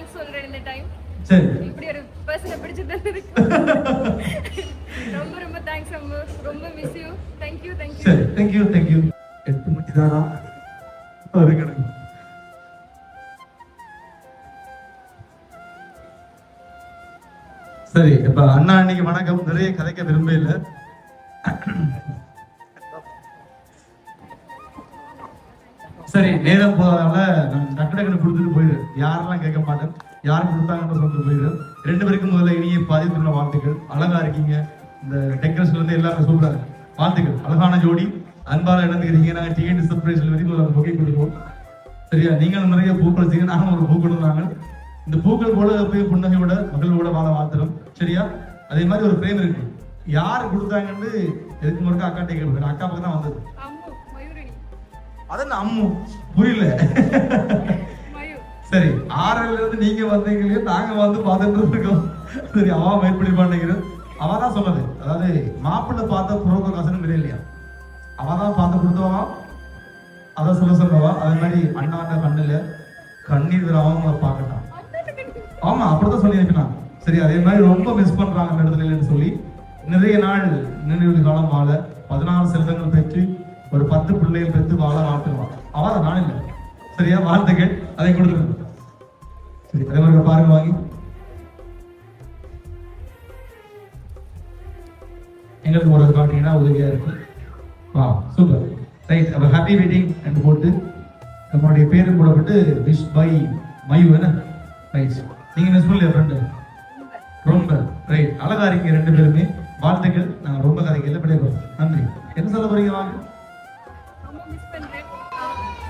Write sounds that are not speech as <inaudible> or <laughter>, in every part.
Thanks சொல்றேன் இந்த time சரி. இப்படி ஒரு பர்சனை பிடிச்சு தந்ததுக்கு. ரொம்ப ரொம்ப தேங்க்ஸ் அம்மு. ரொம்ப miss you thank you thank you சரி தேங்க்யூ தேங்க்யூ எட்டு மணி தானா? அது கிடக்கு. சரி இப்ப அண்ணா அன்னைக்கு வணக்கம். நிறைய கதைக்க விரும்ப இல்ல. சரி நேரம் போதால நான் டக்கு டக்குன்னு கொடுத்துட்டு போயிடுறேன் யாரெல்லாம் கேட்க மாட்டேன். யார் கொடுத்தாங்கன்னு சொல்லிட்டு போயிடுறேன் ரெண்டு பேருக்கும் முதல்ல இனிய பாதித்துள்ள வாழ்த்துக்கள். அழகா இருக்கீங்க. இந்த டெக்கரேஷன்ல இருந்து எல்லாரும் சூப்பரா வாழ்த்துக்கள். அழகான ஜோடி. அன்பால இழந்துக்கிறீங்க நாங்கள் டிக்கெட் சர்ப்ரைஸ்ல வரைக்கும் ஒரு புகை கொடுப்போம். சரியா? நீங்களும் நிறைய பூக்கள் வச்சீங்க. நானும் ஒரு பூ கொடுத்தாங்க இந்த பூக்கள் போல போய் புன்னகையோட மகளோட வாழ வாழ்த்துறோம். சரியா? அதே மாதிரி ஒரு பிரேம் இருக்கு. யார் கொடுத்தாங்கன்னு எதுக்கு முறைக்கு அக்கா கேட்க அக்கா பக்கம் தான் வந்தது அதான் அம்மு. புரியல. சரி ஆறுல இருந்து நீங்க வந்தீங்களே நாங்க வந்து பார்த்துட்டு இருக்கோம். சரி அவன் வெயிட் பண்ணி பண்ணிக்கிறேன் அவ தான் சொன்னது. அதாவது மாப்பிள்ளை பார்த்த புரோக்கர் காசுன்னு இல்லை இல்லையா? அவ தான் பார்த்து கொடுத்தவா? அதான் சொல்ல சொன்னவா அதே மாதிரி அண்ணாண்ட கண்ணுல கண்ணீர் வர அவங்க பார்க்கட்டான் ஆமா அப்படிதான் சொல்லி அனுப்பினாங்க சரி அதே மாதிரி ரொம்ப மிஸ் பண்றாங்க அந்த இடத்துல இல்லைன்னு சொல்லி நிறைய நாள் நினைவு காலம் வாழ பதினாறு செல்வங்கள் பெற்று ஒரு பத்து பிள்ளைகள் பெற்று வாழ வாழ்த்துருவான் அவன் நான் இல்லை. சரியா? வாழ்த்துக்கள். அதை கொடுத்துருங்க. சரி அதே மாதிரி பாருங்க வாங்கி. எங்களுக்கு ஒரு காட்டிங்கன்னா உதவியா இருக்கு வா சூப்பர். ரைட் அப்ப ஹாப்பி வெட்டிங் என்று போட்டு நம்மளுடைய பேரும் போடப்பட்டு விஷ் பை மயூ என்ன? ரைட் நீங்க மிஸ் பண்ணலையா ஃப்ரெண்டு ரொம்ப. ரைட் அழகா இருக்கீங்க ரெண்டு பேருமே. வாழ்த்துக்கள். நாங்கள் ரொம்ப கதைக்கு பிள்ளைங்க நன்றி. என்ன சொல்ல போறீங்க வாங்க? ரொம்ப பண்றேன்.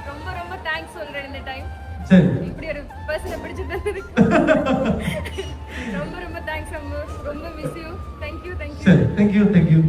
ரொம்ப ரொம்ப தேங்க்ஸ் சொல்றேன் இந்த டைம் சரி. இப்படி ஒரு பர்சனை பிடிச்சு தந்ததுக்கு <laughs> ரொம்ப ரொம்ப தேங்க்ஸ் அம்மு. ரொம்ப miss you thank you thank you சரி தேங்க்யூ தேங்க்யூ